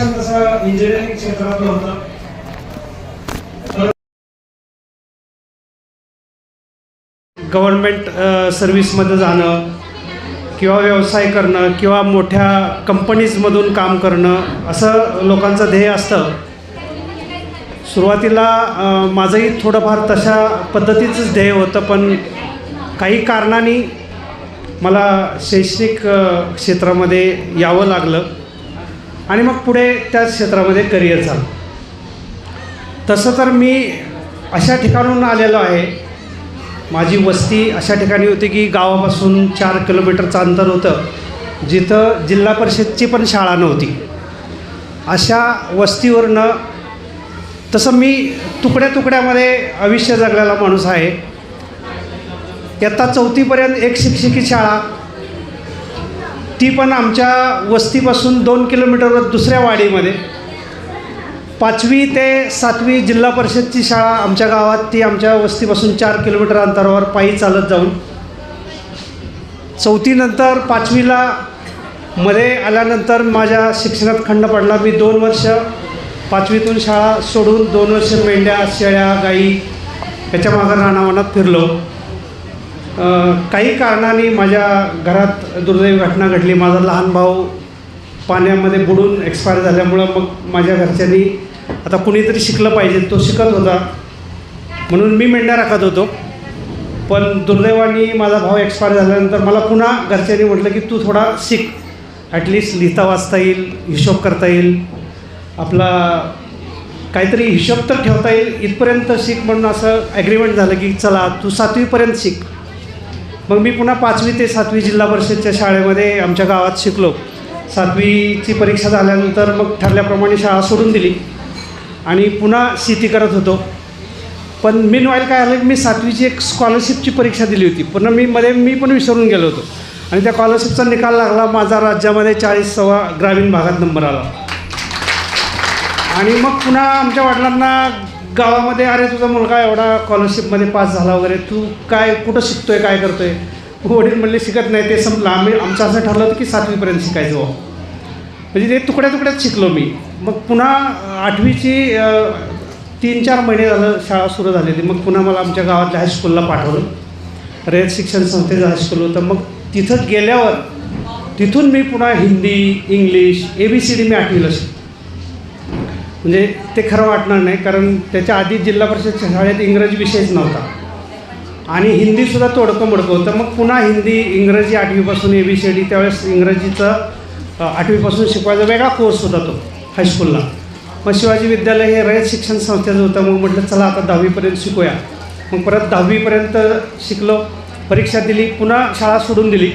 शिक्षण तसं इंजिनिअरिंग क्षेत्रातलं होतं. गव्हर्नमेंट सर्व्हिसमध्ये जाणं किंवा व्यवसाय करणं किंवा मोठ्या कंपनीजमधून काम करणं असं लोकांचं ध्येय असतं. सुरुवातीला माझंही थोडंफार तशा पद्धतीचंच ध्येय होतं पण काही कारणांनी मला शैक्षणिक क्षेत्रामध्ये यावं लागलं. आणि मग पुढे त्याच क्षेत्रामध्ये करिअर झालं तसं तर मी अशा ठिकाणून आलेलो आहे. माझी वस्ती अशा ठिकाणी होती की गावापासून चार किलोमीटरचं अंतर होतं. जिथं जिल्हा परिषदची पण शाळा नव्हती. अशा वस्तीवरनं तसं मी तुकड्या तुकड्यामध्ये आयुष्य जगलेला माणूस आहे. इयत्ता चौथीपर्यंत एक शिक्षकी शाळा ती पण आमच्या वस्तीपासून दोन किलोमीटरवर दुसऱ्या वाडीमध्ये. पाचवी ते सातवी जिल्हा परिषदची शाळा आमच्या गावात ती आमच्या वस्तीपासून चार किलोमीटर अंतरावर पायी चालत जाऊन. चौथीनंतर पाचवीला मध्ये आल्यानंतर माझ्या शिक्षणात खंड पडला. मी दोन वर्ष पाचवीतून शाळा सोडून दोन वर्ष मेंढ्या शेळ्या गाई याच्या मागं रानावनात फिरलो. काही कारणाने माझ्या घरात दुर्दैवी घटना घडली. माझा लहान भाऊ पाण्यामध्ये बुडून एक्सपायर झाल्यामुळं मग माझ्या घरच्यांनी आता कुणीतरी शिकलं पाहिजे. तो शिकत होता. म्हणून मी मेंढ्या राखत होतो. पण दुर्दैवाने माझा भाऊ एक्सपायर झाल्यानंतर मला पुन्हा घरच्यांनी म्हटलं की तू थोडा शिक. ॲटलिस्ट लिहिता वाचता येईल हिशोब करता येईल. आपला काहीतरी हिशोब तर ठेवता येईल. इथपर्यंत शिक म्हणून असं ॲग्रीमेंट झालं की चला तू सातवीपर्यंत शिक. मग मी पुन्हा पाचवी ते सातवी जिल्हा परिषदच्या शाळेमध्ये आमच्या गावात शिकलो. सातवीची परीक्षा झाल्यानंतर मग ठरल्याप्रमाणे शाळा सोडून दिली. आणि पुन्हा शेती करत होतो. पण मी वाईल काय आलं की मी सातवीची एक स्कॉलरशिपची परीक्षा दिली होती. पुन्हा मी मध्ये मी पण विसरून गेलो होतो. आणि त्या स्कॉलरशिपचा निकाल लागला माझा राज्यामध्ये चाळीस सव्वा ग्रामीण भागात नंबर आला. आणि मग पुन्हा आमच्या वडिलांना गावामध्ये अरे तुझा मुलगा एवढा स्कॉलरशिपमध्ये पास झाला वगैरे तू काय कुठं शिकतोय काय करतोय? वडील म्हणले शिकत नाही ते संपलं आम्ही आमचं असं ठरलं होतं की सातवीपर्यंत शिकायचं बुवा. म्हणजे ते तुकड्या तुकड्यात शिकलो मी. मग पुन्हा आठवीची तीन चार महिने झालं शाळा सुरू झालेली. मग पुन्हा मला आमच्या गावातल्या हायस्कूलला पाठवलं. रयत शिक्षण संस्थेचं हायस्कूल होतं. मग तिथं गेल्यावर तिथून मी पुन्हा Hindi English A B C D मी आठवीला शिकतो म्हणजे ते खरं वाटणार नाही कारण त्याच्या आधी जिल्हा परिषद शाळेत इंग्रजी विषयच नव्हता. आणि हिंदीसुद्धा तोडकं मोडकं होतं. मग पुन्हा हिंदी इंग्रजी आठवीपासून ए बी सी डी त्यावेळेस इंग्रजीचं आठवीपासून शिकवायचा वेगळा कोर्स होता तो हायस्कूलला मग शिवाजी विद्यालय हे रयत शिक्षण संस्थेचं होतं. मग म्हटलं चला आता दहावीपर्यंत शिकूया. मग परत दहावीपर्यंत शिकलो परीक्षा दिली पुन्हा शाळा सोडून दिली.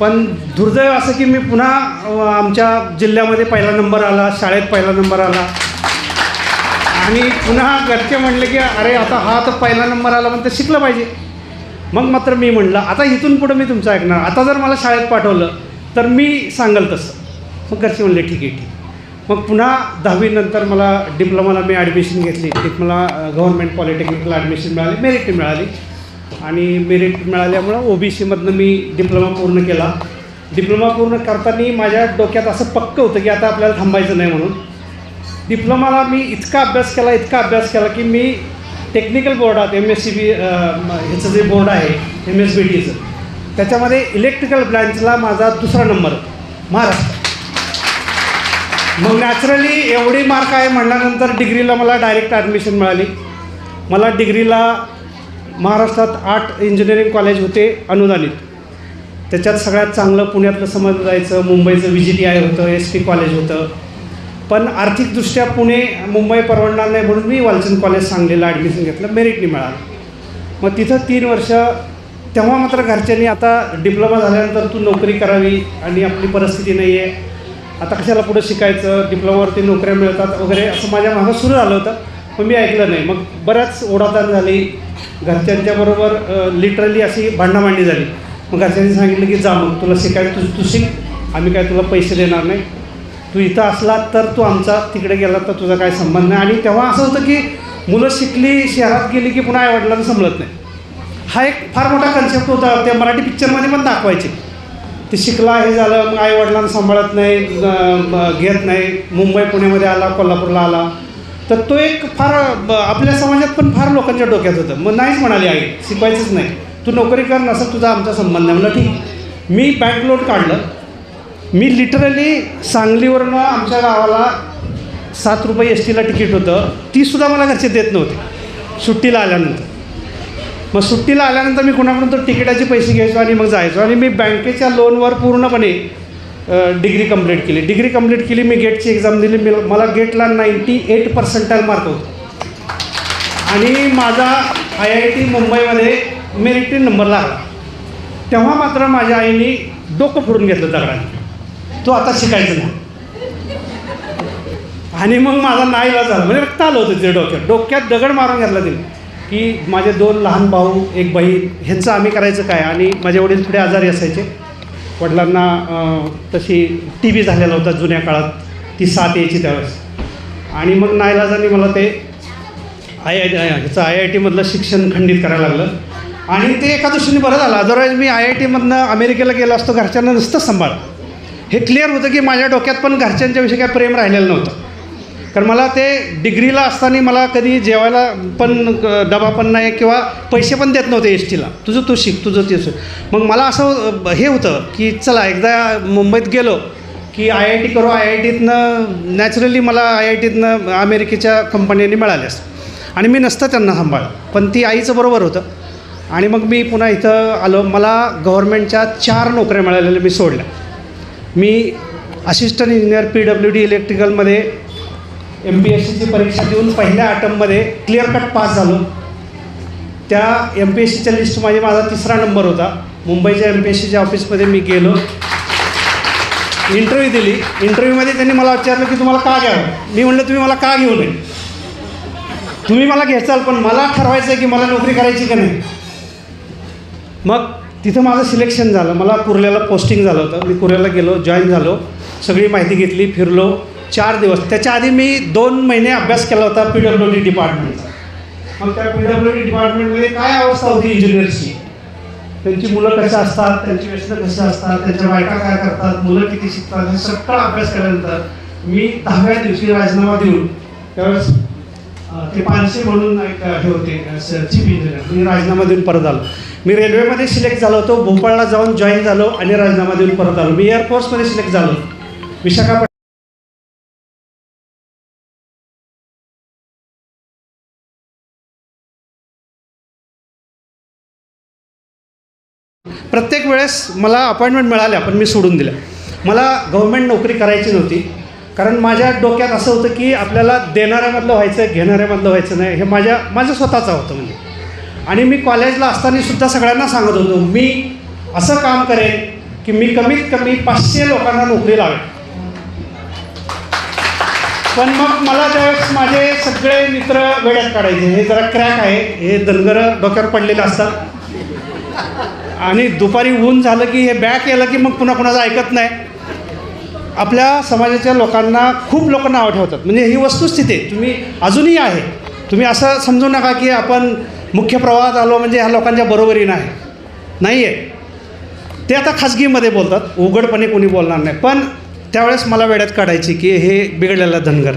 पण दुर्दैव असं की मी पुन्हा आमच्या जिल्ह्यामध्ये पहिला नंबर आला शाळेत पहिला नंबर आला. आणि पुन्हा घरचे म्हणले की अरे आता हा तर पहिला नंबर आला म्हणतं शिकलं पाहिजे. मग मात्र मी म्हणलं आता इथून पुढं मी तुमचं ऐकणार. आता जर मला शाळेत पाठवलं तर मी सांगल तसं. मग घरचे म्हणले ठीक आहे ठीक. मग पुन्हा दहावीनंतर मला डिप्लोमाला मी ॲडमिशन घेतली. मला गव्हर्नमेंट पॉलिटेक्निकला ॲडमिशन मिळाली मेरिट मिळाली. आणि मेरिट मिळाल्यामुळं ओ बी सीमधनं मी डिप्लोमा पूर्ण केला. डिप्लोमा पूर्ण करताना माझ्या डोक्यात असं पक्क होतं की आता आपल्याला थांबायचं नाही म्हणून. डिप्लोमाला मी इतका अभ्यास केला इतका अभ्यास केला की मी टेक्निकल बोर्डात एम एस सी बी ह्याचं जे बोर्ड आहे एम एस बी टीचं त्याच्यामध्ये इलेक्ट्रिकल ब्रँचला माझा दुसरा नंबर महाराष्ट्र. मग नॅचरली एवढी मार्क आहे म्हणल्यानंतर डिग्रीला मला डायरेक्ट ॲडमिशन मिळाली. मला डिग्रीला महाराष्ट्रात आठ इंजिनिअरिंग कॉलेज होते अनुदानित. त्याच्यात सगळ्यात चांगलं पुण्यातलं समजलं जायचं मुंबईचं व्ही जी टी आय होतं एस टी कॉलेज होतं. पण आर्थिकदृष्ट्या पुणे मुंबई परवडणार नाही म्हणून मी वालचंद कॉलेज सांगलीला ॲडमिशन घेतलं मेरिटनी मिळालं. मग तिथं तीन वर्ष तेव्हा मात्र घरच्यांनी आता डिप्लोमा झाल्यानंतर तू नोकरी करावी आणि आपली परिस्थिती नाही आहे आता कशाला पुढं शिकायचं? डिप्लोमावरती नोकऱ्या मिळतात वगैरे असं माझ्या मागं सुरू झालं होतं. पण मी ऐकलं नाही. मग बऱ्याच ओढाताण झाली. घरच्यांच्याबरोबर लिटरली अशी भांडामांडी झाली. मग घरच्यांनी सांगितलं की जा मग तुला शिकायला तू तू शिक. आम्ही काय तुला पैसे देणार नाही. तू इथं असला तर तू आमचा तिकडे गेला तर तुझा काय संबंध नाही. आणि तेव्हा असं होतं की मुलं शिकली शहरात गेली की पुन्हा आईवडिलांना समजत नाही. हा एक फार मोठा कन्सेप्ट होता. त्या मराठी पिक्चरमध्ये पण दाखवायचे. ते शिकला हे झालं मग आईवडिलांना सांभाळत नाही घेत नाही. मुंबई पुण्यामध्ये आला कोल्हापूरला आला. तर तो एक फार ब- आपल्या समाजात पण फार लोकांच्या डोक्यात होतं. मग नाहीच म्हणाली आई शिकवायचंच नाही. तू नोकरी कर नसं तुझा आमचा संबंध. आहे म्हणलं ठीक. मी बँक लोन काढलं. मी लिटरली सांगलीवरनं आमच्या गावाला सात रुपये एस टीला तिकीट होतं. तीसुद्धा मला घरचे देत नव्हते. सुट्टीला आल्यानंतर. मग सुट्टीला आल्यानंतर मी कुणाकडून तर तिकिटाचे पैसे घ्यायचो आणि मग जायचो. आणि मी बँकेच्या लोनवर पूर्णपणे डिग्री कंप्लीट केली. डिग्री कंप्लीट केली मी गेटची एक्झाम दिली. मी मला गेटला नाईंटी एट पर्सेंटाईल मार्क होते. आणि माझा आय आय टी मुंबईमध्ये मेरिटरी नंबर लागला. तेव्हा मात्र माझ्या आईने डोकं फोडून घेतलं दगडाने. तो आता शिकायचं नाही. आणि मग माझा नाईला झाला. म्हणजे रक्त आलं होतं ते डोक्यात डोक्यात दगड मारून घातला तिने. की माझे दोन लहान भाऊ एक बहीण ह्यांचं आम्ही करायचं काय? आणि माझे वडील थोडे आजारी असायचे. वडिलांना तशी टी व्ही झालेला होता जुन्या काळात. ती साथ यायची त्यावेळेस. आणि मग नाईलाजाने मला ते आय आय ह्याचं आय आय टीमधलं शिक्षण खंडित करायला लागलं. आणि ते एका दृष्टीने बरं झालं. अदरवाईज मी आय आय टीमधनं अमेरिकेला गेलो असतो घरच्यांना नुसतं सांभाळ हे क्लिअर होतं की माझ्या डोक्यात पण घरच्यांच्याविषयी काय प्रेम राहिलेलं नव्हतं. कारण मला ते डिग्रीला असताना मला कधी जेवायला पण डबा पण नाही किंवा पैसे पण देत नव्हते एस टीला तुझं तू शिक तुझं ते शिक. मग मला असं हे होतं की चला एकदा मुंबईत गेलो की आय आय टी करू आय आय टीतनं नॅचरली मला आय आय टीतनं अमेरिकेच्या कंपन्यांनी मिळाल्यास आणि मी नसतं त्यांना सांभाळलं. पण ती आईचं बरोबर होतं. आणि मग मी पुन्हा इथं आलो. मला गव्हर्मेंटच्या चार नोकऱ्या मिळालेल्या मी सोडल्या. मी assistant engineer P W D इलेक्ट्रिकलमध्ये M P S सीची परीक्षा देऊन पहिल्या अटममध्ये क्लिअर कट पास झालो. त्या एम पी एस सीच्या लिस्टमध्ये माझा तिसरा नंबर होता. मुंबईच्या एम पी एस सीच्या ऑफिसमध्ये मी गेलो. इंटरव्ह्यू दिली. इंटरव्ह्यूमध्ये त्यांनी मला विचारलं की तुम्हाला का घ्यावं? मी म्हणलं तुम्ही मला का घेऊ नये? तुम्ही मला घेचाल पण मला ठरवायचं आहे की मला नोकरी करायची का नाही. मग तिथं माझं सिलेक्शन झालं. मला कुर्ल्याला पोस्टिंग झालं होतं. मी कुर्ल्याला गेलो जॉईन झालो. सगळी माहिती घेतली फिरलो. चार दिवस. त्याच्या आधी मी दोन महिने अभ्यास केला होता पी डब्ल्यू डी डिपार्टमेंटचा मग त्या पी डब्ल्यू डी डिपार्टमेंटमध्ये काय अवस्था होती इंजिनियर्सची त्यांची मुलं कशी असतात? त्यांची व्यस्त कशी असतात? त्यांच्या बायका काय करतात? मुलं किती शिकतात? हे सगळा अभ्यास केल्यानंतर मी दहाव्या दिवशी राजीनामा देऊन त्यावेळेस ते पानसे म्हणून एक हे होते चीफ इंजिनियर मी राजीनामा देऊन परत आलो. मी रेल्वेमध्ये सिलेक्ट झालो होतो. भोपाळला जाऊन जॉईन झालो आणि राजीनामा देऊन परत आलो. मी एअरफोर्समध्ये सिलेक्ट झालो. विशाखापट्टणम प्रत्येक वेळेस मला अपॉइंटमेंट मिळाल्या पण मी सोडून दिल्या. मला गव्हर्मेंट नोकरी करायची नव्हती. कारण माझ्या डोक्यात असं होतं की आपल्याला देणाऱ्यामधलं व्हायचं आहे घेणाऱ्यामधलं व्हायचं नाही हे माझ्या माझं स्वतःचं होतं म्हणजे. आणि मी कॉलेजला असताना सुद्धा सगळ्यांना सांगत होतो मी असं काम करेन की मी कमीत कमी पाचशे लोकांना नोकरी लावेन. पण मग मला त्यावेळेस माझे सगळे मित्र वेड्यात काढायचे हे जरा क्रॅक आहे हे धनगर डोक्यावर पडलेले असतात आणि दुपारी ऊन झालं की हे बॅक यायला की मग पुन्हा कुणाचं ऐकत नाही. आपल्या समाजाच्या लोकांना खूप लोकांना नावं ठेवतात. म्हणजे ही वस्तुस्थिती आहे. तुम्ही अजूनही आहे. तुम्ही असं समजू नका की आपण मुख्य प्रवाहात आलो म्हणजे ह्या लोकांच्या बरोबरीनं आहे नाही. आहे ते आता खाजगीमध्ये बोलतात. उघडपणे कोणी बोलणार नाही. पण त्यावेळेस मला वेळात काढायची की हे बिघडलेलं धनगर.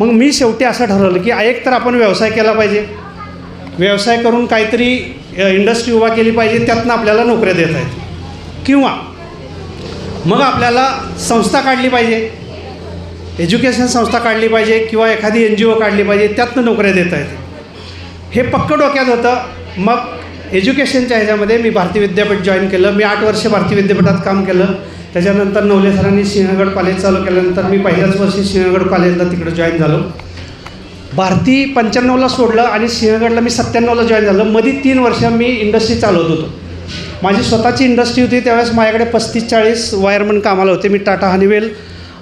मग मी शेवटी असं ठरवलं की एक तर आपण व्यवसाय केला पाहिजे. व्यवसाय करून काहीतरी इंडस्ट्री उभा केली पाहिजे त्यातनं आपल्याला नोकऱ्या देत आहेत किंवा मग आपल्याला संस्था काढली पाहिजे. एज्युकेशन संस्था काढली पाहिजे किंवा एखादी एन जी ओ काढली पाहिजे त्यातनं नोकऱ्या देत आहेत हे पक्क डोक्यात होतं. मग एज्युकेशनच्या ह्याच्यामध्ये मी भारतीय विद्यापीठ जॉईन केलं. मी आठ वर्ष भारतीय विद्यापीठात काम केलं. त्याच्यानंतर नवले सरांनी सिंहगड कॉलेज चालू केल्यानंतर मी पहिल्याच वर्षी सिंहगड कॉलेजला तिकडे जॉईन झालो. भारती पंच्याण्णवला सोडलं आणि सिंहगडला मी सत्त्याण्णवला जॉईन झालं. मध्ये तीन वर्ष मी इंडस्ट्री चालवत होतो. माझी स्वतःची इंडस्ट्री होती त्यावेळेस माझ्याकडे पस्तीस चाळीस वायरमन कामाला होते. मी टाटा हनीवेल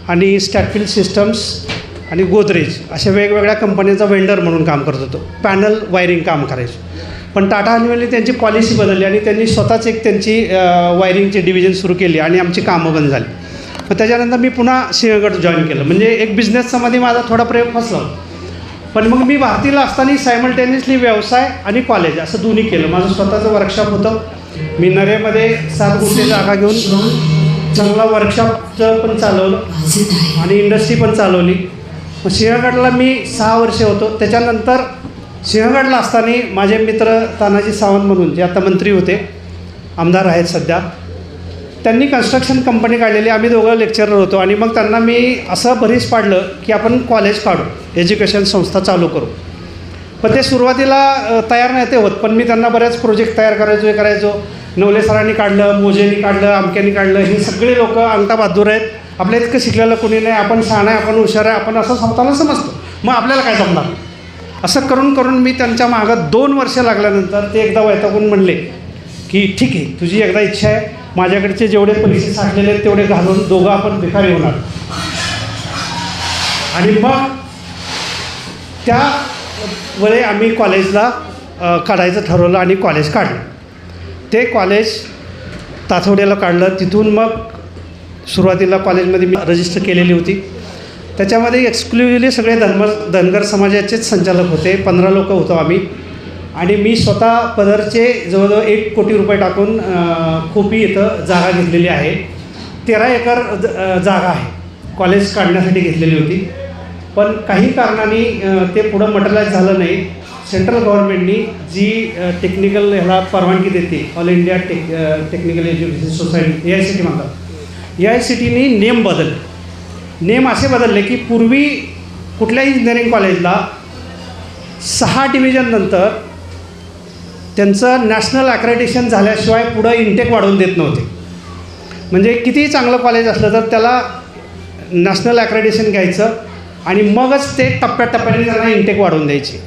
आणि स्टॅटफिल सिस्टम्स आणि गोदरेज अशा वेगवेगळ्या कंपन्यांचा वेंडर म्हणून काम करत होतो. पॅनल वायरिंग काम करायचो. पण टाटा हनीवेलने त्यांची पॉलिसी बदलली आणि त्यांनी स्वतःच एक त्यांची वायरिंगची डिव्हिजन सुरू केली आणि आमची कामं बंद झाली. मग त्याच्यानंतर मी पुन्हा सिंहगड जॉईन केलं. म्हणजे एक बिझनेसमध्ये माझा थोडा प्रयोग फसला. पण मग मी भारतीला असताना सायमल्टेनियसली व्यवसाय आणि कॉलेज असं दोन्ही केलं. माझं स्वतःचं वर्कशॉप होतं. मी नरेमध्ये सात गुंठे जागा घेऊन चांगला वर्कशॉपचं पण चालवलं आणि इंडस्ट्री पण चालवली. मग सिंहगडला मी सहा वर्षे होतो. त्याच्यानंतर सिंहगडला असताना माझे मित्र तानाजी सावंत म्हणून जे आता मंत्री होते आमदार आहेत सध्या त्यांनी कन्स्ट्रक्शन कंपनी काढलेली आम्ही दोघं लेक्चरर होतो आणि मग त्यांना मी असं बरीच पाडलं की आपण कॉलेज काढू एज्युकेशन संस्था चालू करू. पण ते सुरुवातीला तयार नाही ते होत पण मी त्यांना बऱ्याच प्रोजेक्ट तयार करायचो हे करायचो. नवले सरांनी काढलं मोजेनी काढलं अमक्यानी काढलं हे सगळे लोक अंगठा बहादूर आहेत. आपल्या इतकं शिकलेलं कोणी नाही आपण शहाणा आहे आपण हुशार आहे आपण असं स्वतःला समजतो. मग आपल्याला काय जमणार? असं करून करून मी त्यांच्या मागं दोन वर्ष लागल्यानंतर ते एकदा वैतागून म्हणले की ठीक आहे तुझी एकदा इच्छा आहे माझ्याकडचे जेवढे पैसे साठलेले आहेत तेवढे घालून दोघं आपण भिकारी होणार. आणि मग त्या वेळे आम्ही कॉलेजला काढायचं ठरवलं आणि कॉलेज काढलं. ते कॉलेज ताथोड्याला काढलं. तिथून मग सुरुवातीला कॉलेजमध्ये मी रजिस्टर केलेली होती. त्याच्यामध्ये एक्सक्लुझिव्हली सगळे धनगर धनगर समाजाचेच संचालक होते. पंधरा लोक होतो आम्ही. आणि मी स्वतः पदरचे जवळजवळ एक कोटी रुपये टाकून खोपी इथं जागा घेतलेली आहे. तेरा एकर ज- जागा आहे. कॉलेज काढण्यासाठी घेतलेली होती. पण काही कारणाने ते पुढं मटलाईज झालं नाही. सेंट्रल गव्हर्नमेंटनी जी टेक्निकल ह्याला परवानगी देते all India tech technical education society A I C T म्हणतात. ए आय सी टीनी नेम बदलले. नेम असे बदलले की पूर्वी कुठल्याही इंजिनिअरिंग कॉलेजला सहा डिव्हिजननंतर त्यांचं नॅशनल ॲक्रेडिशन झाल्याशिवाय पुढं इंटेक वाढवून देत नव्हते. म्हणजे कितीही चांगलं कॉलेज असलं तर त्याला नॅशनल ॲक्रेडिशन घ्यायचं आणि मगच ते टप्प्याटप्प्याने त्यांना इंटेक वाढवून द्यायचे.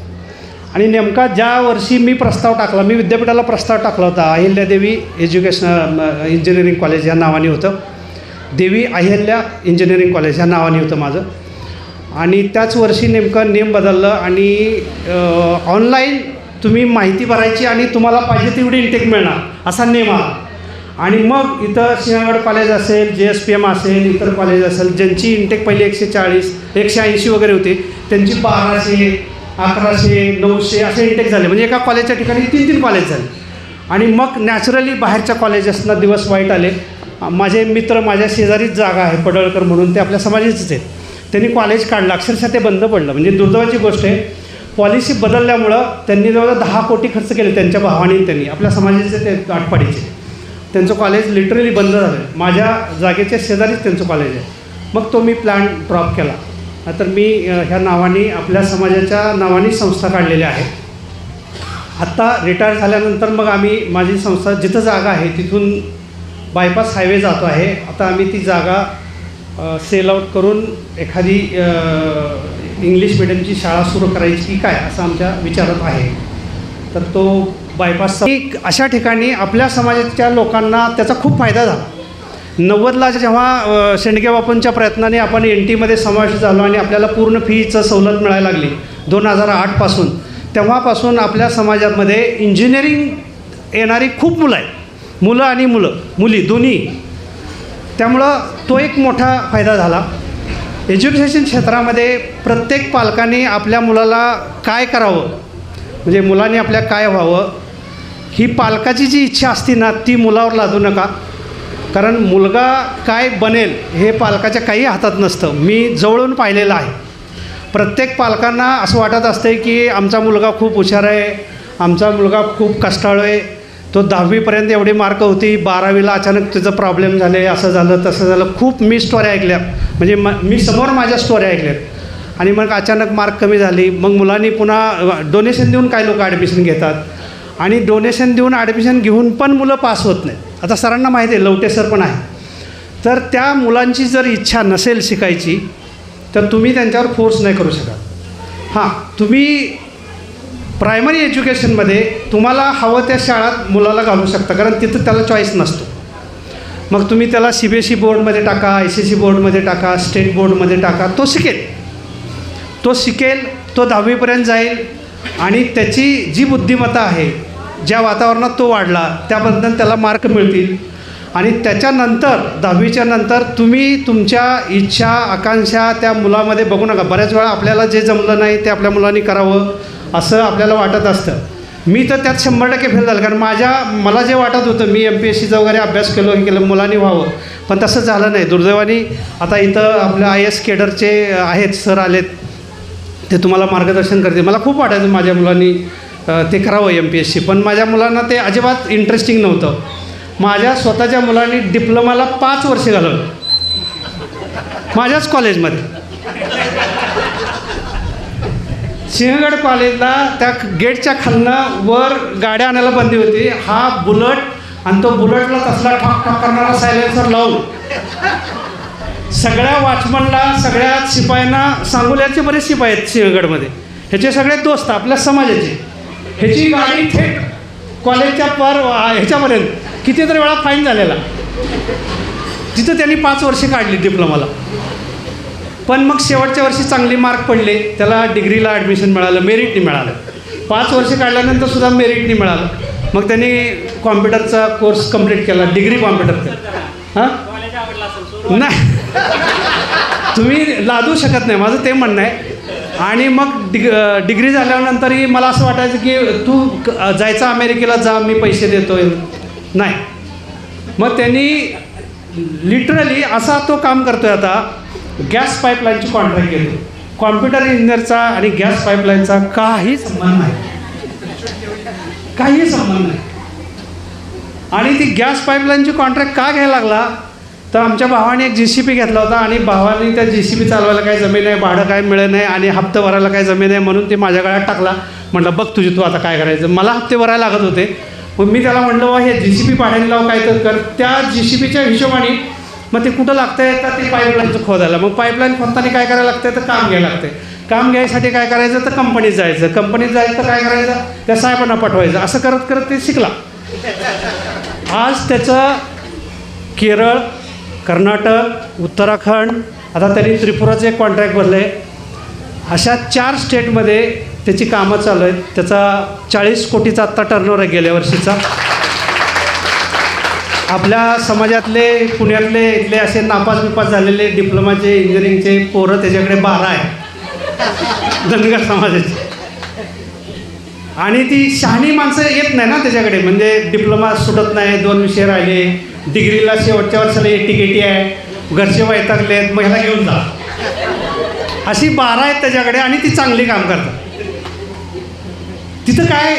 आणि नेमका ज्या वर्षी मी प्रस्ताव टाकला मी विद्यापीठाला प्रस्ताव टाकला होता अहिल्यादेवी एज्युकेशन इंजिनिअरिंग कॉलेज या नावाने होतं. देवी अहिल्या इंजिनिअरिंग कॉलेज ह्या नावाने होतं माझं. आणि त्याच वर्षी नेमकं नेम बदललं आणि ऑनलाईन तुम्ही माहिती भरायची आणि तुम्हाला पाहिजे तेवढी इंटेक मिळणार असा नेम आणि मग इथं सिंहगड कॉलेज असेल जे एस पी एम असेल इतर कॉलेज असेल ज्यांची इंटेक पहिली एकशे चाळीस एकशे ऐंशी वगैरे होती त्यांची बाराशे अकराशे नऊशे असे इंटेक झाले. म्हणजे एका कॉलेजच्या ठिकाणी तीन तीन कॉलेज झाले. आणि मग नॅचरली बाहेरच्या कॉलेजेसना दिवस वाईट आले. माझे मित्र माझ्या शेजारीच जागा आहे पडळकर म्हणून ते आपल्या समाजाचेच आहेत. त्यांनी कॉलेज काढलं. अक्षरशः ते बंद पडलं. म्हणजे दुर्दैवाची गोष्ट आहे. पॉलिसी बदलल्यामुळं त्यांनी जवळजवळ दहा कोटी खर्च केले त्यांच्या भावाने त्यांनी आपल्या समाजाचे ते आटपाडीचे त्यांचं कॉलेज लिटरली बंद झालं माझ्या जागेच्या शेजारीच त्यांचं कॉलेज आहे. मग तो मी प्लॅन ड्रॉप केला. तर मी ह्या नावाने आपल्या समाजाच्या नावाने संस्था काढलेल्या आहेत आत्ता रिटायर झाल्यानंतर मग आम्ही माझी संस्था जिथं जागा आहे तिथून बायपास हायवे जातो आहे. आता आम्ही ती जागा सेल आउट करून एखादी इंग्लिश मिडियमची शाळा सुरू करायची की काय असं आमच्या विचारात आहे. तर तो बायपास अशा ठिकाणी आपल्या समाजाच्या लोकांना त्याचा खूप फायदा झाला. नव्वदला जेव्हा शेंडगे बापूंच्या प्रयत्नाने आपण एन टीमध्ये समावेश झालो आणि आपल्याला पूर्ण फीचं सवलत मिळायला लागली दोन हजार आठपासून तेव्हापासून आपल्या समाजामध्ये इंजिनिअरिंग येणारी खूप मुलं आहेत. मुलं आणि मुलं मुली दोन्ही. त्यामुळं तो एक मोठा फायदा झाला. एज्युकेशन क्षेत्रामध्ये प्रत्येक पालकाने आपल्या मुलाला काय करावं? म्हणजे मुलाने आपल्या काय व्हावं? ही पालकाची जी इच्छा असते ना ती मुलावर लादू नका. कारण मुलगा काय बनेल हे पालकाच्या काही हातात नसतं. मी जवळून पाहिलेलं आहे. प्रत्येक पालकांना असं वाटत असते की आमचा मुलगा खूप हुशार आहे आमचा मुलगा खूप कष्टाळू आहे. तो दहावीपर्यंत एवढी मार्क होती बारावीला अचानक त्याचं प्रॉब्लेम झाले असं झालं तसं झालं. खूप मी स्टोऱ्या ऐकल्या. म्हणजे म मी समोर माझ्या स्टोऱ्या ऐकल्यात आणि मग अचानक मार्क कमी झाली. मग मुलांनी पुन्हा डोनेशन देऊन काही लोक ॲडमिशन घेतात. आणि डोनेशन देऊन ॲडमिशन घेऊन पण मुलं पास होत नाहीत. आता सरांना माहिती आहे लवटे सर पण आहे. तर त्या मुलांची जर इच्छा नसेल शिकायची तर तुम्ही त्यांच्यावर फोर्स नाही करू शकत. हां तुम्ही प्रायमरी एज्युकेशनमध्ये तुम्हाला हवं त्या शाळात मुलाला घालू शकता कारण तिथं त्याला चॉईस नसतो. मग तुम्ही त्याला सी बी एस ई बोर्डमध्ये टाका आय सी सी बोर्डमध्ये टाका स्टेट बोर्डमध्ये टाका तो शिकेल. तो शिकेल तो दहावीपर्यंत जाईल आणि त्याची जी बुद्धिमत्ता आहे ज्या वातावरणात तो वाढला त्याबद्दल त्याला मार्क मिळतील. आणि त्याच्यानंतर दहावीच्या नंतर तुम्ही तुमच्या इच्छा आकांक्षा त्या मुलामध्ये बघू नका. बऱ्याच वेळा आपल्याला जे जमलं नाही ते आपल्या मुलांनी करावं. असं आपल्याला वाटत असतं. मी तर त्यात शंभर टक्के फेल झालं कारण माझ्या मला जे वाटत होतं मी एम पी एस सीचा वगैरे अभ्यास केलो हे केलं मुलांनी व्हावं. पण तसं झालं नाही. दुर्दैवाने आता इथं आपल्या आय एस केडरचे आहेत सर आलेत. ते तुम्हाला मार्गदर्शन करते मला खूप वाटायचं माझ्या मुलांनी ते करावं एम पी एस सी पण माझ्या मुलांना ते अजिबात इंटरेस्टिंग नव्हतं. माझ्या स्वतःच्या मुलांनी डिप्लोमाला पाच वर्ष घालवलं. माझ्याच कॉलेजमध्ये सिंहगड कॉलेजला त्या गेटच्या खालनं वर गाड्या आणायला बंदी होती. हा बुलट आणि तो बुलटला तसला ठाक ठाक करणारा सायलेन्सर लावून. सगळ्या वॉचमनला सगळ्या शिपायांना सांगोल्याचे बरेच शिपाई आहेत सिंहगडमध्ये. ह्याचे सगळे दोस्त आपल्या समाजाचे. ह्याची गाडी थेट कॉलेजच्या पर ह्याच्यापर्यंत. कितीतरी वेळा फाईन झालेला. तिथं त्यांनी पाच वर्षे काढली डिप्लोमाला पण मग शेवटच्या वर्षी चांगले मार्क पडले त्याला डिग्रीला ॲडमिशन मिळालं मेरिटनी मिळालं. पाच वर्ष काढल्यानंतर सुद्धा मेरिटनी मिळालं. मग त्यांनी कॉम्प्युटरचा कोर्स कंप्लीट केला डिग्री कॉम्प्युटरचा हां? नाही. तुम्ही लादू शकत नाही माझं ते म्हणणं आहे. आणि मग डिग डिग्री झाल्यानंतरही मला असं वाटायचं की तू क- जायचं अमेरिकेला जा मी पैसे देतोय. नाही. मग त्यांनी लिटरली असा तो काम करतोय आता. गॅस पाईपलाईनची कॉन्ट्रॅक्ट घेतो. कॉम्प्युटर इंजिनियरचा आणि गॅस पाईपलाईनचा काही संबंध नाही. काही संबंध नाही. आणि ती गॅस पाईपलाईनची कॉन्ट्रॅक्ट का घ्यायला लागला? तर आमच्या भावाने एक जी सी पी घेतला होता आणि भावाने त्या जी सी पी चालवायला काही जमीन आहे भाडं काय मिळत नाही आणि हप्ते भरायला काही जमीन आहे म्हणून ते माझ्या गळ्यात टाकला. म्हटलं बघ तुझी तू आता काय करायचं. मला हप्ते भरायला लागत होते. मग मी त्याला म्हटलं बा हे जी सी पी पाण्याने लाव काय तर कर. त्या जी सी पीच्या हिशोबाने मग ते कुठं लागतंय? तर ते पाईपलाईनचं खोदायला मग पाईपलाईन खोदताना काय करायला लागतंय? तर काम घ्यायला लागतंय. काम घ्यायसाठी काय करायचं? तर कंपनीत जायचं. कंपनीत जायचं तर काय करायचं? त्या साहेबांना पाठवायचं. असं करत करत ते शिकला. आज त्याचं केरळ कर्नाटक उत्तराखंड आता त्यांनी त्रिपुराचं एक कॉन्ट्रॅक्ट भरलं आहे अशा चार स्टेटमध्ये त्याची कामं चालू आहेत. त्याचा चाळीस कोटीचा आत्ता टर्नओव्हर आहे गेल्या वर्षीचा. आपल्या समाजातले पुण्यातले इथले असे नापास बिपास झालेले डिप्लोमाचे इंजिनिअरिंगचे पोरं त्याच्याकडे बारा आहे धनगर समाजाचे. आणि ती शहाणी माणसं येत नाही ना त्याच्याकडे. म्हणजे डिप्लोमा सुटत नाही दोन विषय राहिले. डिग्रीला शेवटच्या वर्षाला एटी केटी आहे. घरचे वैतागले आहेत मग ह्याला घेऊन जा. अशी बारा आहेत त्याच्याकडे आणि ती चांगली काम करतात. तिथं काय?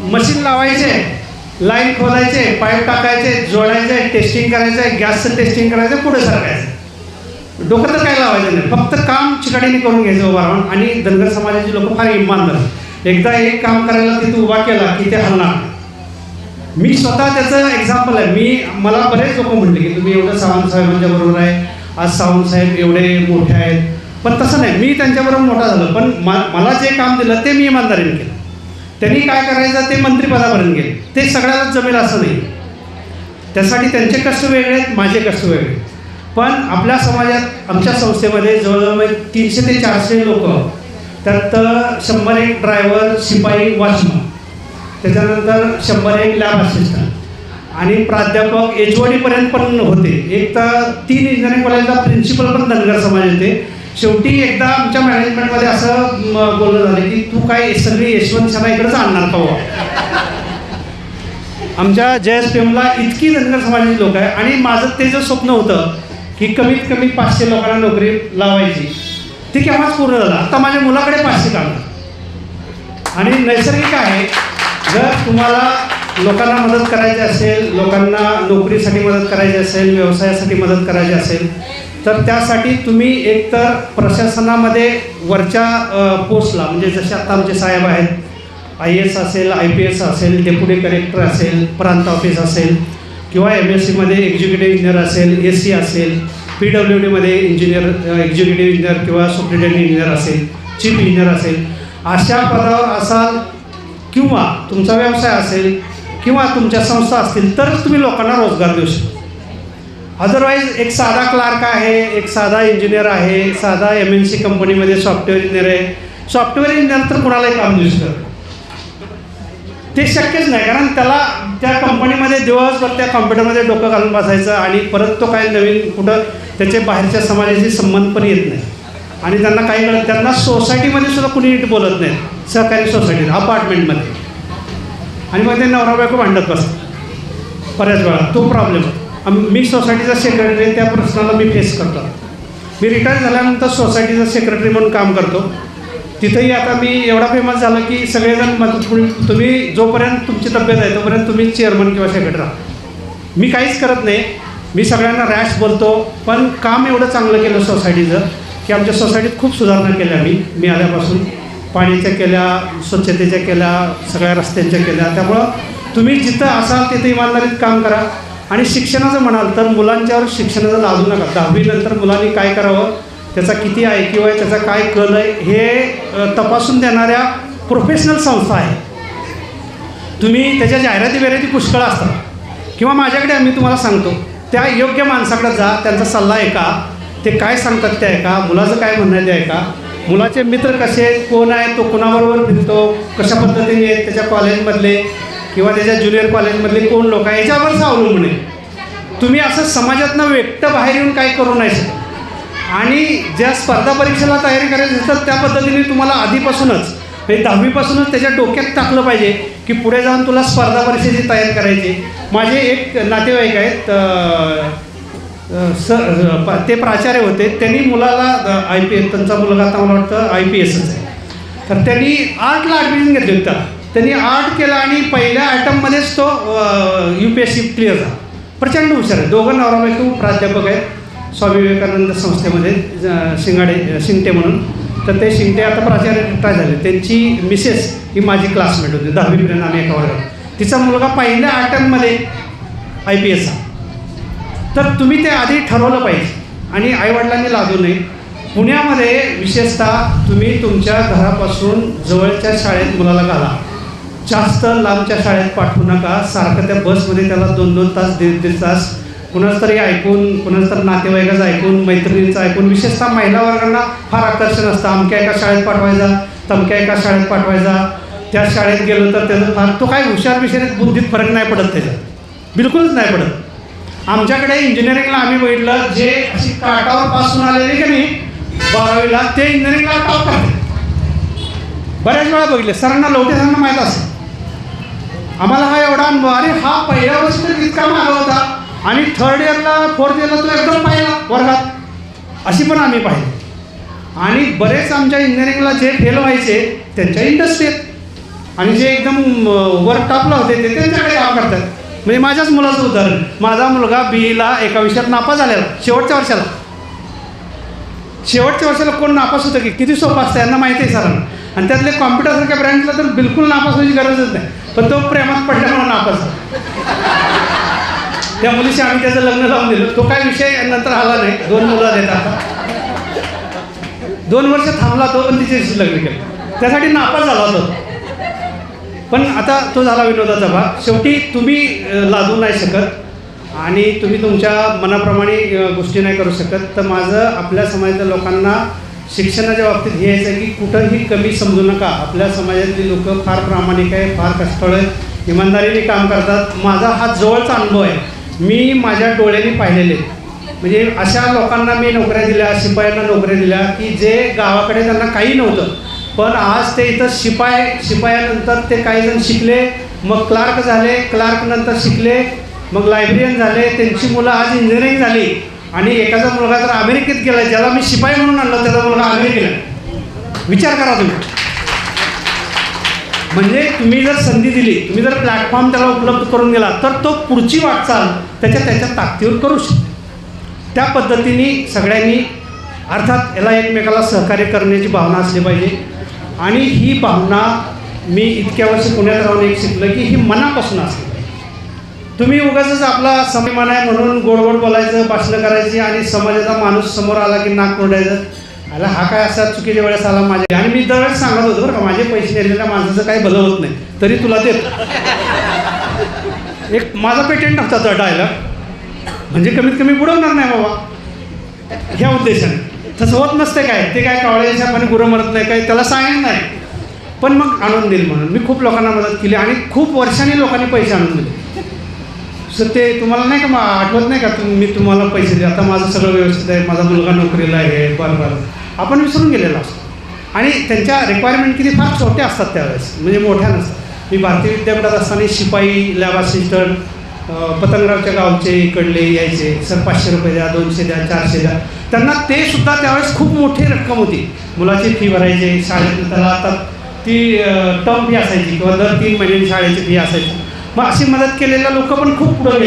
मशीन लावायचे. लाईन खोदायचे पाईप टाकायचे जोडायचे टेस्टिंग करायचं गॅसचं टेस्टिंग करायचं पुढे सरकायचं. डोकं तर काय लावायचं नाही. फक्त काम चिकाटीने करून घ्यायचं उभा राहून आणि धनगर समाजाची लोक फार इमानदार एकदा एक काम करायला तिथे उभा केला की ते हलणार मी स्वतः त्याचं एक्झाम्पल आहे. मी मला बरेच लोक म्हटले की तुम्ही एवढं सावंत साहेबांच्या बरोबर आहे. आज सावंत साहेब एवढे मोठे आहेत. पण तसं नाही. मी त्यांच्याबरोबर मोठा झालो. पण मला जे काम दिलं ते मी इमानदारीने केलं. त्यांनी काय करायचं? ते मंत्रिपदापर्यंत गेले. ते सगळ्यालाच जमेल असं नाही. त्यासाठी त्यांचे कष्ट वेगळे आहेत माझे कष्ट वेगळे आहेत. पण आपल्या समाजात आमच्या संस्थेमध्ये जवळजवळ म्हणजे तीनशे ते चारशे लोक त्यात शंभर एक ड्रायव्हर शिपाई वॉचमन त्याच्यानंतर शंभर एक लॅब असिस्टंट आणि प्राध्यापक एच पण होते. एक तर तीन इंजिनिअरिंग कॉलेजला प्रिन्सिपल पण धनगर समाज येते. शेवटी एकदा आमच्या मॅनेजमेंटमध्ये असं बोललं बोलणं झालं की तू काय सगळी यशवंत शाळा इकडेच आणणार का बुवा? आमच्या जे एस इतकी धनगर समाजाची लोक आहे आणि माझं ते जे स्वप्न होतं की कमीत कमी पाचशे लोकांना नोकरी लावायची ते केव्हाच पूर्ण झालं आता माझ्या मुलाकडे पाचशे काम आणि नैसर्गिक आहे जर तुम्हाला लोकांना मदत करायची असेल लोकांना नोकरीसाठी मदत करायची असेल व्यवसायासाठी मदत करायची असेल तर त्यासाठी तुम्ही एकतर प्रशासनामध्ये वरच्या पोस्टला म्हणजे जसे आता आमचे साहेब आहेत आय एस असेल आय पी एस असेल डेप्युटी कलेक्टर असेल प्रांत ऑफिस असेल किंवा एम एस सीमध्ये एक्झिक्युटिव्ह इंजिनियर असेल एस सी असेल पी डब्ल्यू डीमध्ये इंजिनियर एक्झिक्युटिव्ह इंजिनियर किंवा सुप्रिटेंडेंट इंजिनियर असेल चीफ इंजिनियर असेल अशा पदावर असाल किंवा तुमचा व्यवसाय असेल किंवा तुमच्या संस्था असतील तरच तुम्ही लोकांना रोजगार देऊ शकता. अदरवाईज एक साधा क्लार्क आहे एक साधा इंजिनियर आहे साधा एम एन सी कंपनीमध्ये सॉफ्टवेअर इंजिनियर आहे. सॉफ्टवेअर इंजिनियर तर कुणालाही काम देऊ शकत ते शक्यच नाही कारण त्याला त्या कंपनीमध्ये दिवसभर त्या कॉम्प्युटरमध्ये डोकं घालून बसायचं आणि परत तो काय नवीन कुठं त्याचे बाहेरच्या समाजाशी संबंध पण येत नाही. आणि त्यांना काही कळत त्यांना सोसायटीमध्ये सुद्धा कुणी नीट बोलत नाही सहकारी सोसायटीत अपार्टमेंटमध्ये आणि मग ते नवरा बायको भांडत बसतात. बऱ्याच वेळा तो प्रॉब्लेम मी सोसायटीचा सेक्रेटरी त्या प्रश्नाला मी फेस करतो. मी रिटायर झाल्यानंतर सोसायटीचा सेक्रेटरी म्हणून काम करतो. तिथंही आता मी एवढा फेमस झालो की सगळेजण "तुम्ही- तुम्ही जोपर्यंत तुमची तब्येत आहे तोपर्यंत तुम्ही चेअरमन किंवा सेक्रेटरी राहा. मी काहीच करत नाही. मी सगळ्यांना रॅश बोलतो पण काम एवढं चांगलं केलं सोसायटीचं की आमच्या सोसायटीत खूप सुधारणा केल्या मी. मी आल्यापासून पाण्याच्या केल्या स्वच्छतेच्या केल्या सगळ्या रस्त्यांच्या केल्या. त्यामुळं तुम्ही जिथं असाल तिथं इमानदारीत काम करा. आणि शिक्षणाचं म्हणाल तर मुलांच्यावर शिक्षणाचा लादू नका. दहावीनंतर मुलांनी काय करावं? त्याचा किती आय क्यू आहे? त्याचा काय कल आहे? हे तपासून देणाऱ्या प्रोफेशनल संस्था आहे. तुम्ही त्याच्या जाहिराती बिराती पुष्कळ असतात. किंवा माझ्याकडे आम्ही तुम्हाला सांगतो त्या योग्य माणसाकडे जा त्यांचा सल्ला ऐका. ते काय सांगतात ते ऐका. मुलाचं काय म्हणणं आहे ते ऐका. मुलाचे मित्र कसे आहेत? कोण आहे? तो कोणाबरोबर फिरतो? कशा पद्धतीने त्याच्या कॉलेजमधले किंवा त्याच्या ज्युनियर कॉलेजमधले कोण लोक आहे याच्यावरच अवलंबून आहे तुम्ही असं समाजातनं व्यक्त बाहेर येऊन काही करू नाही शकत आणि ज्या स्पर्धा परीक्षेला तयारी करायची असतात त्या पद्धतीने तुम्हाला आधीपासूनच म्हणजे दहावीपासूनच त्याच्या डोक्यात टाकलं पाहिजे की पुढे जाऊन तुला स्पर्धा परीक्षेची तयारी करायची. माझे एक नातेवाईक आहेत सर प- ते प्राचार्य होते. त्यांनी मुलाला आय पी एस त्यांचा मुलगा आता मला वाटतं आय पी एसच आहे. तर त्यांनी आठला ॲडमिशन घेतली होती. त्याला त्यांनी आर्ट केला आणि पहिल्या ॲटममध्येच तो U P S C clear झाला. प्रचंड हुशार आहे. दोघं नवरा खूप प्राध्यापक आहेत. स्वामी विवेकानंद संस्थेमध्ये शिंगाडे शिंगटे म्हणून. तर ते शिंगटे आता प्राचार्य रिटायर झाले? त्यांची मिसेस ही माझी क्लासमेट होती. दहावीपर्यंत आम्ही एका वर्गात. तिचा मुलगा पहिल्या आयटममध्ये आय पी एसचा तर तुम्ही ते आधी ठरवलं पाहिजे. आणि आईवडिलांनी लादू नये. पुण्यामध्ये विशेषतः तुम्ही तुमच्या घरापासून जवळच्या शाळेत मुलाला घाला. जास्त लांबच्या शाळेत पाठवू नका. सारखं त्या बसमध्ये त्याला दोन दोन तास दीड दीड तास. कुणाच तरी ऐकून कुणाच तर नातेवाईकाचं ऐकून मैत्रिणीचं ऐकून विशेषतः महिला वर्गांना फार आकर्षण असतं. अमक्या एका शाळेत पाठवायचा तमक्या एका शाळेत पाठवायचा. त्या शाळेत गेलो तर त्याचं फार तो काय हुशार विषयात बुद्धीत फरक नाही पडत त्याच्यात. बिलकुलच नाही पडत. आमच्याकडे इंजिनिअरिंगला आम्ही बघितलं जे अशी काटावर पासून आलेले की नाही बारावीला ते इंजिनिअरिंगला टॉप करते बऱ्याच वेळा बघितले. सरांना लवटे सरांना माहीत असेल. आम्हाला हा एवढा अनुभव अरे हा पहिल्या वर्षी इतका मागा होता. आणि थर्ड इयरला फोर्थ इयरला तो एकदम पाहिला वर्गात. अशी पण आम्ही पाहिली. आणि बरेच आमच्या इंजिनिअरिंगला जे फेल व्हायचे त्यांच्या इंडस्ट्रीत आणि जे एकदम वर्क वर होते ते त्यांच्याकडे काम करतात. म्हणजे माझ्याच मुलाचं उदाहरण. माझा मुलगा बी ईला एका विषयात नापास झालेला शेवटच्या वर्षाला. शेवटच्या वर्षाला कोण नापास होतं की? किती सोपं असतं यांना माहिती आहे सरांना. आणि त्यातले कॉम्प्युटरसारख्या ब्रँडला तर बिलकुल नापास होण्याची गरजच नाही. पण तो प्रेमात पडल्यामुळे नापास त्या मुलीशी आम्ही त्याचं लग्न लावून दिलं. तो काय विषय नंतर आला नाही. दोन मुलं देतात दोन वर्ष थांबला तो पण तिच्याशी लग्न केलं. त्यासाठी नापास झाला होता तो. पण आता तो झाला विनोदाचा भाग. शेवटी तुम्ही लादू नाही शकत आणि तुम्ही तुमच्या मनाप्रमाणे गोष्टी नाही करू शकत. तर माझं आपल्या समाजातल्या लोकांना शिक्षणाच्या बाबतीत हे यायचं आहे की कुठंही कमी समजू नका. आपल्या समाजातली लोक फार प्रामाणिक आहे फार कष्टळ आहेत इमानदारीने काम करतात. माझा हा जवळचा अनुभव आहे. मी माझ्या डोळ्यांनी पाहिलेले म्हणजे अशा लोकांना मी नोकऱ्या दिल्या शिपायांना नोकऱ्या दिल्या की जे गावाकडे त्यांना काही नव्हतं. पण आज ते इथं शिपाय शिपायानंतर ते काही जण शिकले. मग क्लार्क झाले क्लार्कनंतर शिकले. मग लायब्ररियन झाले. त्यांची मुलं आज इंजिनिअरिंग झाली. आणि एखादा मुलगा जर अमेरिकेत गेला ज्याला मी शिपाई म्हणून आणलं त्याचा मुलगा अमेरिकेला विचार करा तुम्ही. म्हणजे तुम्ही जर संधी दिली तुम्ही जर प्लॅटफॉर्म त्याला उपलब्ध करून गेला तर तो पुढची वाटचाल त्याच्या त्याच्या ताकदीवर करू शकतो. त्या पद्धतीने सगळ्यांनी अर्थात याला एकमेकाला सहकार्य करण्याची भावना असली पाहिजे. आणि ही भावना मी इतक्या वर्षी पुण्यात राहून एक शिकलं की ही मनापासून असते. तुम्ही उगाच आपला समीमान आहे म्हणून गोड गोड बोलायचं भाषणं करायची आणि समाजाचा माणूस समोर आला की नाक कोरडायचं. आला हा काय असा चुकीच्या वेळेस आला माझ्या आणि मी दरवेळेस सांगत होतो बरं का माझे पैसे नेलेल्या माणसाचं काही भलं होत नाही. तरी तुला देत. एक माझा पेटेंट होता तो डायलॉग म्हणजे कमीत कमी बुडवणार नाही बाबा. ह्या उद्देशाने. तसं होत नसते काय? ते काय कावळ्याच्या पण गुरं मरत नाही काय त्याला सांगणार नाही. पण मग आणून देईल म्हणून. मी खूप लोकांना मदत केली आणि खूप वर्षांनी लोकांनी पैसे आणून दिले. सर ते तुम्हाला नाही का मग आठवत नाही का तुम मी तुम्हाला पैसे दे आता माझं सगळं व्यवस्थित आहे माझा मुलगा नोकरीला आहे बरं बरं. आपण विसरून गेलेला असतो. आणि त्यांच्या रिक्वायरमेंट किती? फार छोट्या असतात त्यावेळेस. म्हणजे मोठ्या नसतात. मी भारतीय विद्यापीठात असताना शिपाई लॅब असिस्टंट पतंगरावच्या गावचे इकडले यायचे. सर पाचशे रुपये द्या दोनशे द्या चारशे द्या. त्यांना ते सुद्धा त्यावेळेस खूप मोठी रक्कम होती. मुलाची फी भरायची शाळेत त्याला आता ती टर्म फी असायची किंवा दर तीन महिन्यांनी शाळेची फी असायची. मग अशी मदत केलेल्या लोक पण खूप पुढे गेले.